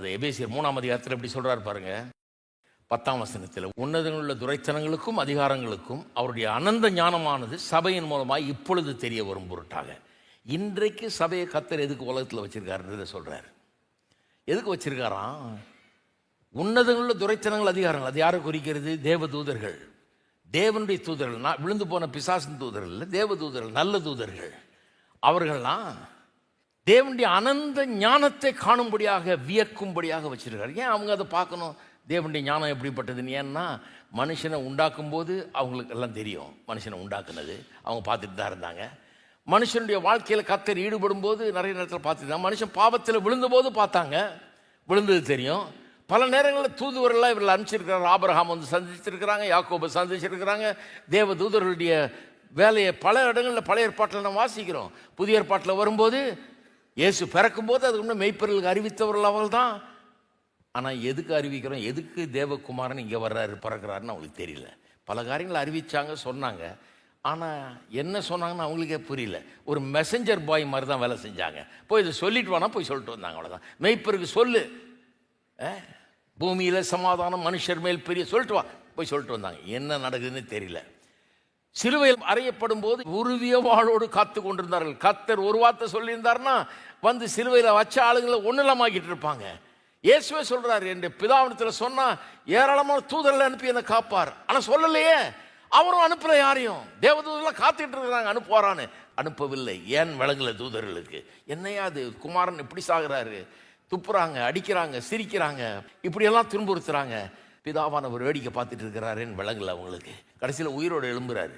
அதை எபேசியர் மூணாம் அதிகாரத்தில் எப்படி சொல்கிறார் பாருங்க? பத்தாம் வசனத்தில் உன்னதங்களில் துரைத்தனங்களுக்கும் அதிகாரங்களுக்கும் அவருடைய அனந்த ஞானமானது சபையின் மூலமாக இப்பொழுது தெரிய வரும் பொருட்டாக. இன்றைக்கு சபையை கத்தர் எதுக்கு உலகத்தில் வச்சுருக்காருன்றதை சொல்கிறார் எதுக்கு வச்சிருக்காராம்? உன்னதங்களில் துரைத்தனங்கள் அதிகாரங்கள். அது யாரை குறிக்கிறது? தேவ தூதர்கள் தேவனுடைய தூதர்கள். நான் விழுந்து போன பிசாசின் தூதர்கள் இல்லை தேவ தூதர்கள் நல்ல தூதர்கள். அவர்கள்லாம் தேவனுடைய அனந்த ஞானத்தை காணும்படியாக வியக்கும்படியாக வச்சுருக்காரு ஏன் அவங்க அதை பார்க்கணும்? தேவனுடைய ஞானம் எப்படிப்பட்டதுன்னு ஏன்னா மனுஷனை உண்டாக்கும் போது அவங்களுக்கு எல்லாம் தெரியும். மனுஷனை உண்டாக்குனது. அவங்க பார்த்துட்டு தான் இருந்தாங்க. மனுஷனுடைய வாழ்க்கையில் கத்தர் ஈடுபடும் போது நிறைய நேரத்தில் பார்த்துருந்தாங்க மனுஷன் பாவத்தில் விழுந்தபோது பார்த்தாங்க. விழுந்தது தெரியும். பல நேரங்களில் தூதுவரெல்லாம் இவர்கள் அனுப்பிச்சிருக்கிறார் ஆபரகாம் வந்து சந்திச்சிருக்கிறாங்க யாக்கோபை சந்திச்சிருக்கிறாங்க. தேவ தூதர்களுடைய வேலையை பல இடங்களில் பழைய ஏற்பாட்டில் நம்ம வாசிக்கிறோம். புதிய ஏற்பாட்டில் வரும்போது இயேசு பிறக்கும்போது அதுக்கு முன்னே மெய்ப்பொருளுக்கு அறிவித்தவர்கள் அவள் தான் ஆனால் எதுக்கு அறிவிக்கிறோம்? எதுக்கு தேவகுமாரன் இங்கே வர்றாரு பிறக்கிறாருன்னு அவங்களுக்கு தெரியல. பல காரியங்களை அறிவித்தாங்க சொன்னாங்க. ஆனால் என்ன சொன்னாங்கன்னு அவங்களுக்கே புரியல. ஒரு மெசஞ்சர் பாய் மாதிரி தான் வேலை செஞ்சாங்க. போய் இதை சொல்லிட்டு வானா போய் சொல்லிட்டு வந்தாங்க அவ்வளோதான் மெய்ப்பருக்கு சொல்லு. பூமியில் சமாதானம் மனுஷர் மேல் பெரிய சொல்லிட்டு வா. போய் சொல்லிட்டு வந்தாங்க. என்ன நடக்குதுன்னு தெரியல. சிலுவையில் அறையப்படும் போது உருவிய வாழோடு காத்து கொண்டிருந்தார்கள். கத்தர் ஒரு வார்த்தை சொல்லியிருந்தார்னா வந்து சிலுவையில் வச்ச ஆளுங்களை ஒன்றுலமாக்கிட்டு இருப்பாங்க. இயேசுவே சொல்றாரு என் பிதாவனத்தில் சொன்னா ஏராளமான தூதர்கள் அனுப்பி என்னை காப்பார். ஆனால் சொல்லலையே. அவரும் அனுப்பல யாரையும். தேவதூதெல்லாம் காத்துட்டு இருக்கிறாங்க அனுப்புவாரான்னு. அனுப்பவில்லை. ஏன் வழங்கல தூதர்களுக்கு? என்னையா அது? குமாரன் இப்படி சாகுறாரு. துப்புறாங்க அடிக்கிறாங்க சிரிக்கிறாங்க. இப்படியெல்லாம் துன்புறுத்துறாங்க. பிதாவானவர் வேடிக்கை பார்த்துட்டு இருக்கிறாருன்னு விளங்கல அவங்களுக்கு. கடைசியில் உயிரோடு எழும்புறாரு.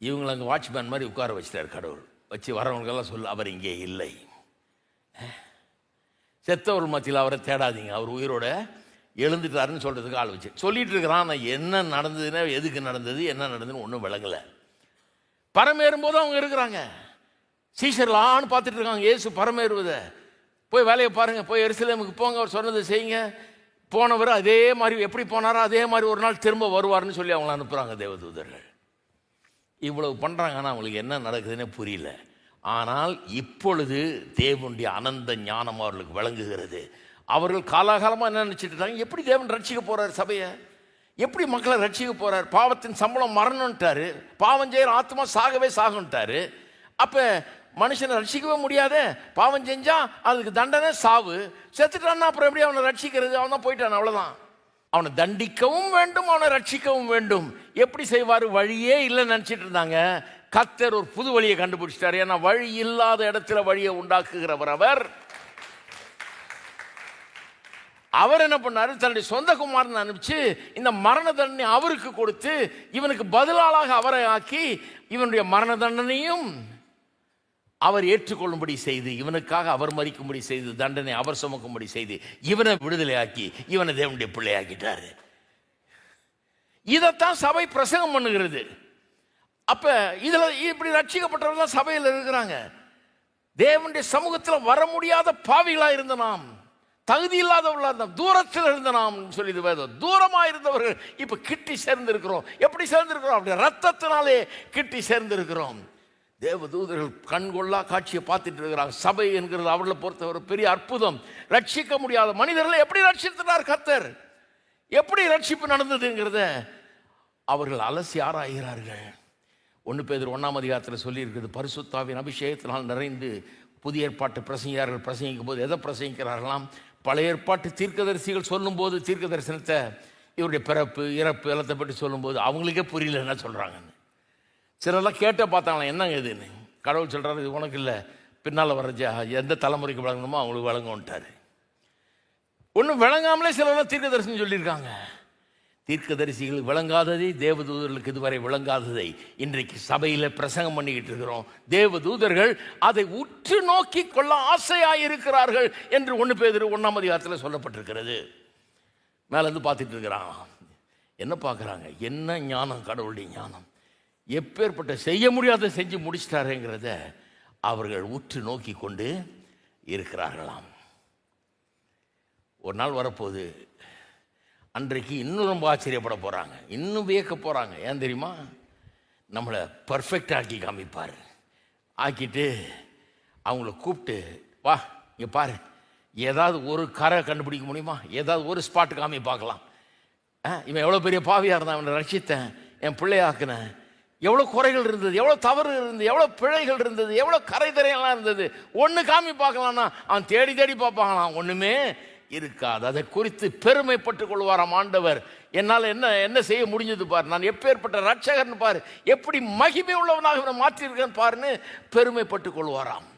இவங்களை அங்கே வாட்ச்மேன் மாதிரி உட்கார வச்சிட்டார் கடவுள். வச்சு வரவங்களுக்கெல்லாம் சொல்ல அவர் இங்கே இல்லை. செத்தவர் மத்தியில் அவரை தேடாதீங்க. அவர் உயிரோட எழுந்துட்டாருன்னு சொல்கிறதுக்கு ஆள் வச்சு. சொல்லிட்டு இருக்கிறான் ஆனால் என்ன நடந்ததுன்னா எதுக்கு நடந்தது என்ன நடந்ததுன்னு ஒன்றும் விளங்கலை. பரமேறும்போது அவங்க இருக்கிறாங்க. சீசர்லான்னு பார்த்துட்டு இருக்காங்க. ஏசு பரமேறுவதை. போய் வேலையை பாருங்கள் போய் எருசலேமுக்கு போங்க அவர் சொன்னதை செய்யுங்க. போனவர் அதே மாதிரி எப்படி போனாரோ அதே மாதிரி ஒரு நாள் திரும்ப வருவார்னு சொல்லி அவங்கள அனுப்புகிறாங்க தேவதூதர்கள். இவ்வளவு பண்ணுறாங்க ஆனால் அவங்களுக்கு என்ன நடக்குதுன்னே புரியல. ஆனால் இப்பொழுது தேவனுடைய அனந்த ஞானம் அவர்களுக்கு விளங்குகிறது. அவர்கள் காலாகாலமாக என்ன நினச்சிட்டு இருக்காங்க? எப்படி தேவன் ரட்சிக்க போகிறார் சபையை? எப்படி மக்களை ரட்சிக்க போகிறார் பாவத்தின் சம்பளம் மரணம்ட்டாரு பாவம் செய்கிற ஆத்மா சாகவே சாகுன்ட்டாரு அப்போ மனுஷனை ரட்சிக்கவே முடியாத. பாவம் செஞ்சால் அதுக்கு தண்டனை சாவு. செத்துட்டான்னா அப்புறம் எப்படி அவனை ரட்சிக்கிறது? அவன் தான் போயிட்டான் அவ்வளோதான் அவனை தண்டிக்கவும் வேண்டும் அவனை ரட்சிக்கவும் வேண்டும். எப்படி செய்வார்? வழியே இல்லைன்னு நினச்சிட்டு இருந்தாங்க. கத்தர் ஒரு புது வழியை கண்டுபிடிச்சிட்டார். ஏன்னா வழி இல்லாத இடத்துல வழியை உண்டாக்குகிறவர் அவர். அவர் என்ன பண்ணாரு? தன்னுடைய சொந்த குமாரன் அனுப்பிச்சு இந்த மரண தண்டனை அவருக்கு கொடுத்து இவனுக்கு பதிலாளாக அவரை ஆக்கி இவனுடைய மரண தண்டனையும் அவர் ஏற்றுக்கொள்ளும்படி செய்து இவனுக்காக அவர் மறிக்கும்படி செய்து தண்டனை அவர் சுமக்கும்படி செய்து இவனை விடுதலையாக்கி இவனை தேவனுடைய பிள்ளையாக்கிட்டாரு. இதைத்தான் சபை பிரசங்கம் பண்ணுகிறது. அப்ப இதுல இப்படி ரட்சிக்கப்பட்டவர்கள் தான் சபையில் இருக்கிறாங்க. தேவனுடைய சமூகத்தில் வர முடியாத பாவிகளா இருந்த நாம் தகுதி இல்லாதவர்களா இருந்தோம் தூரத்தில் இருந்த நாம் சொல்லி வேதம். தூரமாக இருந்தவர்கள் இப்போ கிட்டி சேர்ந்திருக்கிறோம். எப்படி சேர்ந்திருக்கிறோம்? அப்படி ரத்தத்தினாலே கிட்டி சேர்ந்திருக்கிறோம். தேவ தூதர்கள் கண்கொள்ளா காட்சியை பார்த்துட்டு இருக்கிறாங்க. சபை என்கிறது அவர்களை பொறுத்த ஒரு பெரிய அற்புதம். ரட்சிக்க முடியாத மனிதர்களை எப்படி ரட்சித்தார் கத்தர் எப்படி ரட்சிப்பு நடந்ததுங்கிறத அவர்கள் அலசி ஆராய்கிறார்கள். ஒன்று பேர் ஒன்றாம் அதிகாரத்தில் சொல்லியிருக்கிறது பரிசுத்தாவின் அபிஷேகத்தினால் நிறைந்து புதிய ஏற்பாட்டு பிரசங்கியார்கள் பிரசங்கிக்கும் போது எதை பிரசங்கிக்கிறார்களாம் பழைய ஏற்பாட்டு தீர்க்கதரிசிகள் சொல்லும்போது தீர்க்க தரிசனத்தை இவருடைய பிறப்பு இறப்பு எல்லாத்தை பற்றி சொல்லும்போது அவங்களுக்கே புரியல என்ன சொல்கிறாங்கன்னு சிலர்லாம் கேட்ட பார்த்தாங்களா என்னங்க இதுன்னு கடவுள் சொல்கிறாரு இது உனக்கு இல்லை. பின்னால் வர எந்த தலைமுறைக்கு வழங்கணுமோ அவங்களுக்கு வழங்கும்ட்டாரு. ஒன்றும் விளங்காமலே சிலர்லாம் தீர்க்க தரிசனம் சொல்லியிருக்காங்க. தீர்க்கதரிசிகள் விளங்காததை தேவதூதர்களுக்கு இதுவரை விளங்காததை இன்றைக்கு சபையில் பிரசங்கம் பண்ணிக்கிட்டு இருக்கிறோம். தேவதூதர்கள் அதை உற்று நோக்கி கொள்ள ஆசையாக இருக்கிறார்கள் என்று ஒன்று பேர் ஒன்றாம் அதிகாரத்தில் சொல்லப்பட்டிருக்கிறது. மேலேருந்து பார்த்துட்டு இருக்கிறான். என்ன பார்க்குறாங்க? என்ன ஞானம்? கடவுளுடைய ஞானம். எப்பேற்பட்ட செய்ய முடியாத செஞ்சு முடிச்சிட்டாருங்கிறத அவர்கள் உற்று நோக்கி கொண்டு இருக்கிறார்களாம். ஒரு நாள் வரப்போகுது. அன்றைக்கு இன்னும் ரொம்ப ஆச்சரியப்பட போகிறாங்க இன்னும் வியக்க போகிறாங்க ஏன் தெரியுமா? நம்மளை பர்ஃபெக்ட் ஆக்கி காமிப்பார். ஆக்கிட்டு அவங்கள கூப்பிட்டு வா இங்கே பாரு. ஏதாவது ஒரு கரை கண்டுபிடிக்க முடியுமா? ஏதாவது ஒரு ஸ்பாட்டு காமி பார்க்கலாம் ஆ, இவன் எவ்வளோ பெரிய பாவியாக இருந்தான்? அவனை ரசித்தேன் என் பிள்ளையாக்குனேன் எவ்வளோ குறைகள் இருந்தது எவ்வளோ தவறு இருந்தது எவ்வளோ பிழைகள் இருந்தது எவ்வளோ கரைதரையெல்லாம் இருந்தது. ஒன்று காமி பார்க்கலான்னா அவன் தேடி தேடி பார்ப்பாங்களாம். ஒன்றுமே இருக்காது. அதை குறித்து பெருமைப்பட்டு கொள்வாராம் ஆண்டவர். என்னால் என்ன என்ன செய்ய முடிஞ்சது பார்? நான் எப்பேற்பட்ட ரட்சகர்னு பார்? எப்படி மகிமை உள்ளவனாக இவனை மாற்றியிருக்கேன்னு பாருன்னு பெருமைப்பட்டு கொள்வாராம்.